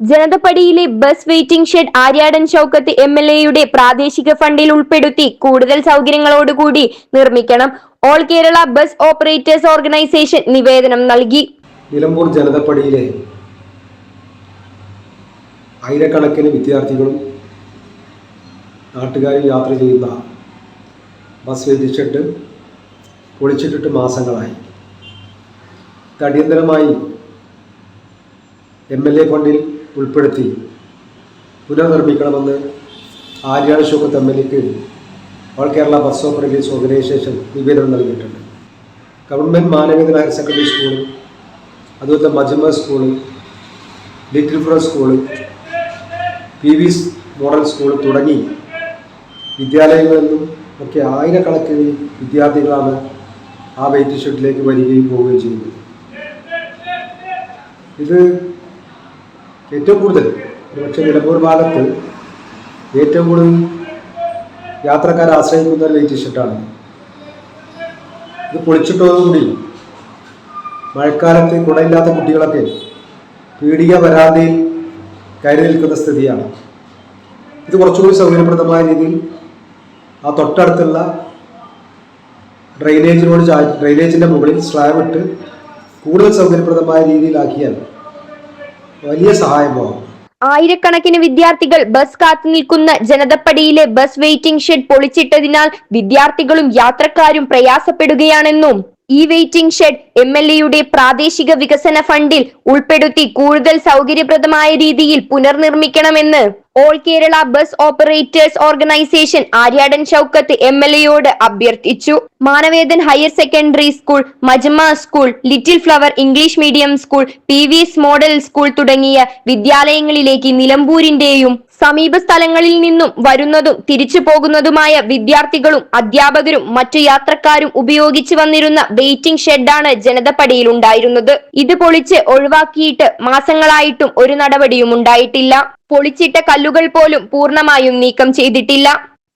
ജനതപ്പടിയിലെ bus waiting shed Aryadan Shoukath M L എയുടെ പ്രാദേശിക ഫണ്ടിൽ ഉൾപ്പെടുത്തി കൂടുതൽ സൗകര്യങ്ങളോടുകൂടി നിർമ്മിക്കണം. All Kerala bus operators organisation നിവേദനം നൽകി. നിലമ്പൂർ ജനതപ്പടിയിലെ ആയിരക്കണക്കിന് വിദ്യാർത്ഥികളും നാട്ടുകാരും യാത്ര ചെയ്യുന്ന ബസ് വെയിറ്റിംഗ് ഷെഡ് പൊളിച്ചിട്ടിട്ട് മാസങ്ങളായി. അടിയന്തരമായി എം എൽ എ ഫണ്ടിൽ ഉൾപ്പെടുത്തി പുനർനിർമ്മിക്കണമെന്ന് Arya Ashok തമ്മിലേക്ക് all Kerala bus operators organisation നിവേദനം നൽകിയിട്ടുണ്ട്. Government Manavedan higher secondary school അതുപോലെ Majma school little flower school P V model school തുടങ്ങി വിദ്യാലയങ്ങളിൽ നിന്നും ഒക്കെ ആയിരക്കണക്കിന് വിദ്യാർത്ഥികളാണ് ആ വെയിറ്റ് ഷെഡിലേക്ക് വരികയും പോവുകയും ചെയ്യുന്നത്. ഇത് ഏറ്റവും കൂടുതൽ. ഒരുപക്ഷെ നിലമ്പൂർ ഭാഗത്ത് ഏറ്റവും കൂടുതൽ യാത്രക്കാരെ ആശ്രയിക്കുന്ന ലൈറ്റ് ഇത് പൊളിച്ചിട്ടോടുകൂടി മഴക്കാലത്ത് കുടയില്ലാത്ത കുട്ടികളൊക്കെ പീഡിക വരാതെയിൽ കയറി നിൽക്കുന്ന സ്ഥിതിയാണ്. ഇത് കുറച്ചുകൂടി സൗകര്യപ്രദമായ രീതിയിൽ ആ തൊട്ടടുത്തുള്ള ഡ്രെയിനേജിനോട് ചാ ഡ്രൈനേജിന്റെ മുകളിൽ സ്ലാബ് ഇട്ട് കൂടുതൽ സൗകര്യപ്രദമായ രീതിയിലാക്കിയാൽ വലിയ സഹായമാകും ആയിരക്കണക്കിന് വിദ്യാർത്ഥികൾ ബസ് കാത്തുനിൽക്കുന്ന ജനതപ്പടിയിലെ ബസ് വെയിറ്റിംഗ് ഷെഡ് പൊളിച്ചിട്ടതിനാൽ വിദ്യാർത്ഥികളും യാത്രക്കാരും പ്രയാസപ്പെടുകയാണെന്നും ഈ വെയിറ്റിംഗ് ഷെഡ് എം എൽ എയുടെ പ്രാദേശിക വികസന ഫണ്ടിൽ ഉൾപ്പെടുത്തി കൂടുതൽ സൗകര്യപ്രദമായ രീതിയിൽ പുനർനിർമ്മിക്കണമെന്ന് all Kerala bus operators organisation Aryadan Shoukath M L എയോട് അഭ്യർത്ഥിച്ചു. Manavedan higher secondary school Majma school little flower English medium school P V model school തുടങ്ങിയ വിദ്യാലയങ്ങളിലേക്ക് നിലമ്പൂരിന്റെയും സമീപ സ്ഥലങ്ങളിൽ നിന്നും വരുന്നതും തിരിച്ചു പോകുന്നതുമായ വിദ്യാർത്ഥികളും അധ്യാപകരും മറ്റു യാത്രക്കാരും ഉപയോഗിച്ചു വന്നിരുന്ന വെയിറ്റിംഗ് ഷെഡാണ് ജനതപ്പടിയിൽ ഉണ്ടായിരുന്നത്. ഇത് പൊളിച്ച് ഒഴിവാക്കിയിട്ട് മാസങ്ങളായിട്ടും ഒരു നടപടിയും ഉണ്ടായിട്ടില്ല. പൊളിച്ചിട്ട കല്ലുകൾ പോലും പൂർണമായും നീക്കം ചെയ്തിട്ടില്ല.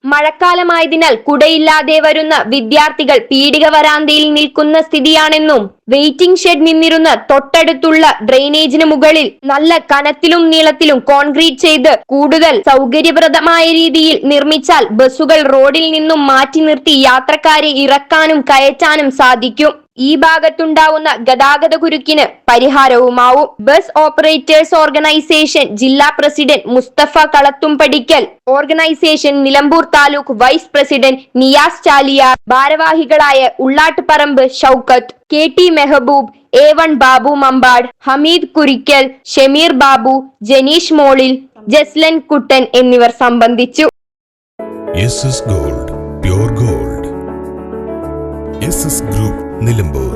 മഴക്കാലമായതിനാൽ കുടയില്ലാതെ വരുന്ന വിദ്യാർത്ഥികൾ പീഡിക വരാന്തയിൽ നിൽക്കുന്ന സ്ഥിതിയാണെന്നും വെയിറ്റിംഗ് ഷെഡ് നിന്നിരുന്ന തൊട്ടടുത്തുള്ള ഡ്രെയിനേജിന് മുകളിൽ നല്ല കനത്തിലും നീളത്തിലും കോൺക്രീറ്റ് ചെയ്ത് കൂടുതൽ സൗകര്യപ്രദമായ രീതിയിൽ നിർമ്മിച്ചാൽ ബസ്സുകൾ റോഡിൽ നിന്നും മാറ്റി നിർത്തി യാത്രക്കാരെ ഇറക്കാനും കയറ്റാനും സാധിക്കും. ഈ ഭാഗത്തുണ്ടാവുന്ന ഗതാഗത കുരുക്കിന് പരിഹാരവുമാവും. ബസ് ഓപ്പറേറ്റേഴ്സ് ഓർഗനൈസേഷൻ ജില്ലാ president Mustafa Kalathumpadikkal organisation Nilambur taluk vice president Niyas Chaliya ഭാരവാഹികളായ Ullattuparamb Shoukath. K T Mehboob A one Babu Mampad Hameed Kurikkal Shameer Babu Janeesh Molil Jaslan Kuttan എന്നിവർ സംബന്ധിച്ചു. Gold gold. ഗ്രൂപ്പ് നിലമ്പൂർ.